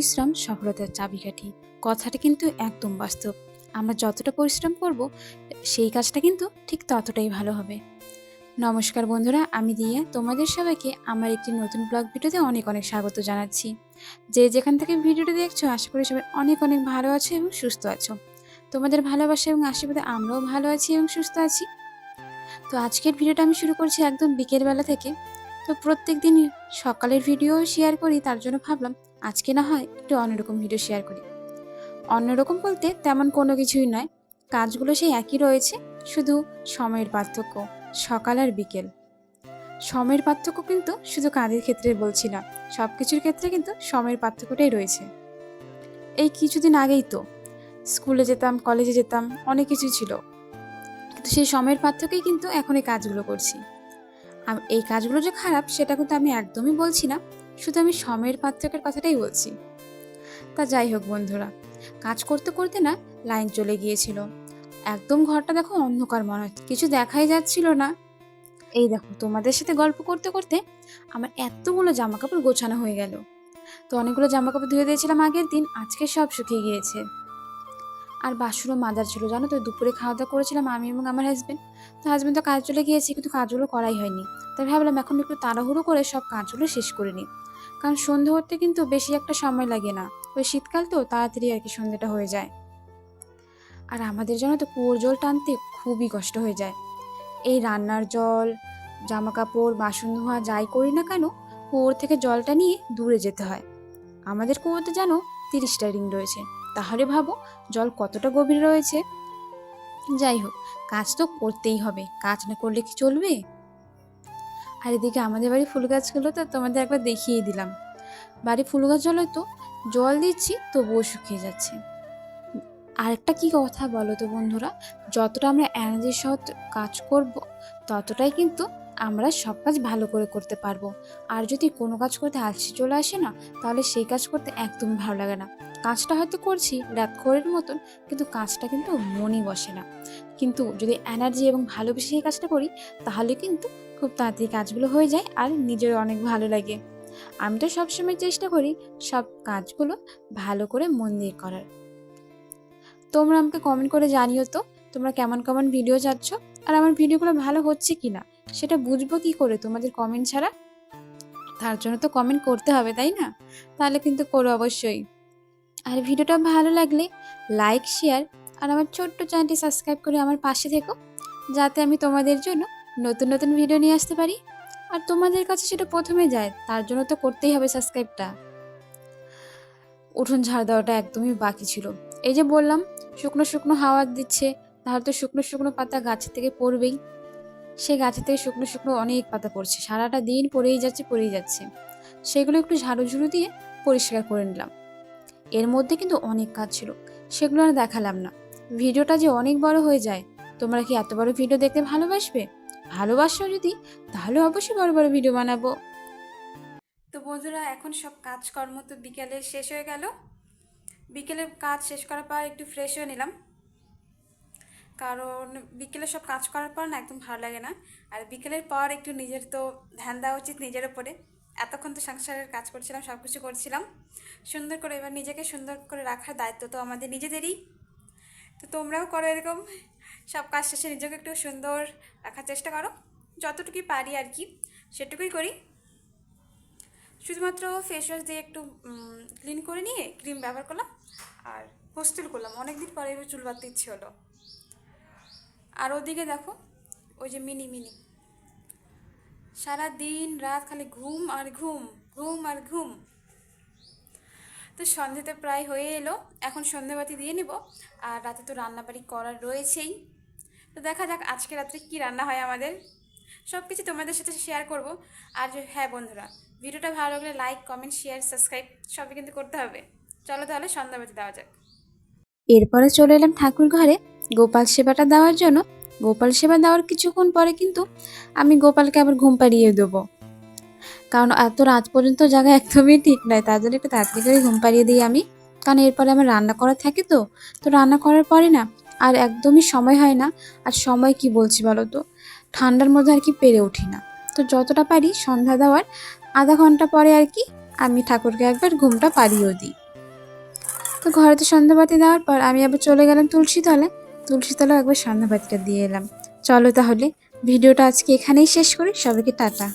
পরিশ্রম সফলতার চাবিকাঠি। কথাটা কিন্তু একদম বাস্তব। আমরা যতটা পরিশ্রম করব, সেই কাজটা কিন্তু ঠিক ততটাই ভালো হবে। নমস্কার বন্ধুরা, আমি দিয়া। তোমাদের সবাইকে আমার একটি নতুন ব্লগ ভিডিওতে অনেক অনেক স্বাগত জানাচ্ছি। যে যেখান থেকে ভিডিওটি দেখছ, আশা করি সবাই অনেক অনেক ভালো আছো এবং সুস্থ আছো। তোমাদের ভালোবাসা এবং আশীর্বাদে আমরাও ভালো আছি এবং সুস্থ আছি। তো আজকের ভিডিওটা আমি শুরু করছি একদম বিকেলবেলা থেকে। তো প্রত্যেক দিন সকালের ভিডিও শেয়ার করি, তার জন্য ভাবলাম আজকে না হয় একটু অন্যরকম ভিডিও শেয়ার করি। অন্যরকম বলতে তেমন কোনো কিছুই নয়। কাজগুলো সেই একই রয়েছে, শুধু সময়ের পার্থক্য, সকাল আর বিকেল। সময়ের পার্থক্য কিন্তু শুধু কাজের ক্ষেত্রে বলছি না সব কিছুর ক্ষেত্রে কিন্তু সময়ের পার্থক্যটাই রয়েছে। এই কিছুদিন আগেই তো স্কুলে যেতাম, কলেজে যেতাম, অনেক কিছু ছিল। কিন্তু সেই সময়ের পার্থক্যেই কিন্তু এখন এই কাজগুলো করছি। এই কাজগুলো যে খারাপ, সেটা কিন্তু আমি একদমই বলছি না। শুধু আমি সময়ের পাত্রকের কথাটাই বলছি। তা যাই হোক বন্ধুরা, কাজ করতে করতে না লাইন চলে গিয়েছিল। একদম ঘরটা দেখো অন্ধকার মনে হয়, কিছু দেখাই যাচ্ছিল না। এই দেখো, তোমাদের সাথে গল্প করতে করতে আমার এতগুলো জামা কাপড় গোছানো হয়ে গেল। তো অনেকগুলো জামা কাপড় ধুয়ে দিয়েছিলাম আগের দিন, আজকে সব শুকিয়ে গিয়েছে। আর বাসুরও মাজার ছিল, জানো তো? দুপুরে খাওয়া দাওয়া করেছিলাম আমি এবং আমার হাজবেন্ড তো হাজবেন্ড তো কাজ চলে গিয়েছে, কিন্তু কাজগুলো করাই হয়নি। তাই ভাবলাম এখন একটু তাড়াহুড়ো করে সব কাজগুলো শেষ করে নিই। কারণ সন্ধে হতে কিন্তু বেশি একটা সময় লাগে না। ওই শীতকাল তো তাড়াতাড়ি আর কি সন্ধ্যেটা হয়ে যায়। আর আমাদের জন্য তো কুয়োর জল টানতে খুবই কষ্ট হয়ে যায়। এই রান্নার জল জামা কাপড় বাসন ধোয়া, যাই করি না কেন, কুয়োর থেকে জলটা নিয়ে দূরে যেতে হয়। আমাদের কুয়োতে যেন তিরিশটা রিং রয়েছে। তাহলে ভাবো জল কতটা গভীর রয়েছে। যাই হোক, কাজ তো করতেই হবে। কাজ না করলে কি চলবে? আর এদিকে আমাদের বাড়ি ফুল গাছগুলো তো তোমাদের একবার দেখিয়ে দিলাম। বাড়ি ফুল গাছ জল তো জল দিচ্ছি, তবুও শুকিয়ে যাচ্ছে। আরেকটা কি কথা বলো তো বন্ধুরা? যতটা আমরা এনার্জির সহ কাজ করব, ততটাই কিন্তু আমরা সব কাজ ভালো করে করতে পারব। আর যদি কোনো কাজ করতে আলসি চলে আসে না, তাহলে সেই কাজ করতে একদম ভালো লাগে না। কাজটা হয়তো করছি রাতখোরের মতন, কিন্তু কাজটা কিন্তু মনই বসে না। কিন্তু যদি এনার্জি এবং ভালোবেসে সেই কাজটা করি, তাহলে কিন্তু খুব তাড়াতাড়ি কাজগুলো হয়ে যায় আর নিজের অনেক ভালো লাগে। আমি তো সবসময় চেষ্টা করি সব কাজগুলো ভালো করে মন দিয়ে করার। তোমরা আমাকে কমেন্ট করে জানিও তো, তোমরা কেমন কেমন ভিডিও চাচ্ছ আর আমার ভিডিওগুলো ভালো হচ্ছে কি না সেটা বুঝব কি করে তোমাদের কমেন্ট ছাড়া? তার জন্য তো কমেন্ট করতে হবে, তাই না? তাহলে কিন্তু করো অবশ্যই। আর ভিডিওটা ভালো লাগলে লাইক, শেয়ার আর আমার ছোট্ট চ্যানেলটি সাবস্ক্রাইব করে আমার পাশে থেকো, যাতে আমি তোমাদের জন্য নতুন নতুন ভিডিও নিয়ে আসতে পারি। আর তোমাদের কাছে সেটা প্রথমে যায়, তার জন্য তো করতেই হবে সাবস্ক্রাইবটা। উঠোন ঝাড় দেওয়াটা একদমই বাকি ছিল। এই যে বললাম, শুকনো শুকনো হাওয়া দিচ্ছে, তাহলে তো শুকনো শুকনো পাতা গাছের থেকে পড়বেই। সে গাছের থেকে শুকনো শুকনো অনেক পাতা পড়ছে, সারাটা দিন পড়েই যাচ্ছে পড়েই যাচ্ছে। সেগুলো একটু ঝাড়ু ঝুড়ু দিয়ে পরিষ্কার করে নিলাম। এর মধ্যে কিন্তু অনেক কাজ ছিল, সেগুলো আর দেখালাম না। ভিডিওটা যে অনেক বড় হয়ে যায়, তোমরা কি এত বড় ভিডিও দেখতে ভালোবাসবে? ভালোবাসো যদি, তাহলে অবশ্যই বড় বড় ভিডিও বানাবো। তো বন্ধুরা, এখন সব কাজকর্ম তো বিকেলে শেষ হয়ে গেল। বিকেলের কাজ শেষ করার পর একটু ফ্রেশ হয়ে নিলাম। কারণ বিকেলে সব কাজ করার পর না একদম ভালো লাগে না। আর বিকেলের পর একটু নিজের তো ধ্যান দেওয়া উচিত নিজের ওপরে এতক্ষণ তো সংসারের কাজ করছিলাম সব কিছু করছিলাম। সুন্দর করে এবার নিজেকে সুন্দর করে রাখার দায়িত্ব তো আমাদের নিজেদেরই। তো তোমরাও করো এরকম, সব কাজ শেষে নিজেকে একটু সুন্দর রাখার চেষ্টা করো। যতটুকুই পারি আর কি, সেটুকুই করি। শুধুমাত্র ফেস ওয়াশ দিয়ে একটু ক্লিন করে নিয়ে ক্রিম ব্যবহার করলাম আর হোস্টেল করলাম। অনেক দিন পরে এবার চুল বাঁধতে ইচ্ছে হলো। আর ওদিকে দেখো, ওই যে মিনি মিনি সারা দিন রাত খালি ঘুম আর ঘুম ঘুম আর ঘুম। তো সন্ধেতে প্রায় হয়ে এলো, এখন সন্ধেবাতি দিয়ে নিব। আর রাতে তো রান্নাবাড়ি করার রয়েছেই। তো দেখা যাক আজকে রাত্রে কি রান্না হয় আমাদের। সব কিছু তোমাদের সাথে শেয়ার করব। আর হ্যাঁ বন্ধুরা, ভিডিওটা ভালো লাগলে লাইক কমেন্ট শেয়ার সাবস্ক্রাইব সবই কিন্তু করতে হবে। চলো তাহলে সন্ধ্যাবাতি দেওয়া যাক। এরপরে চলে এলাম ঠাকুর ঘরে। গোপাল সেবাটা দেওয়ার জন্য গোপাল সেবা দেওয়ার কিছুক্ষণ পরে কিন্তু আমি গোপালকে আবার ঘুম পাড়িয়ে দেবো। কারণ এত রাত পর্যন্ত জায়গা একদমই ঠিক নয়, তার জন্য একটু তাড়াতাড়ি করে ঘুম পাড়িয়ে দিই আমি। কারণ এরপরে আমার রান্না করা থাকে তো তো রান্না করার পরে না আর একদমই সময় হয় না, আর সময় কি বলছি বলো তো? ঠান্ডার মধ্যে আর কি পেরে উঠি না। তো যতটা পারি সন্ধ্যা দেওয়ার আধা ঘণ্টা পরে আর কি আমি ঠাকুরকে একবার ঘুমটা পাড়িয়েও দিই। তো ঘরেতে সন্ধ্যাবাতি দেওয়ার পর আমি আবার চলে গেলাম তুলসী তলে তুলসী তলা একবার সন্ধ্যাবাতিটা দিয়ে এলাম। চলো তাহলে, ভিডিওটা আজকে এখানেই শেষ করি। সবাইকে টাটা।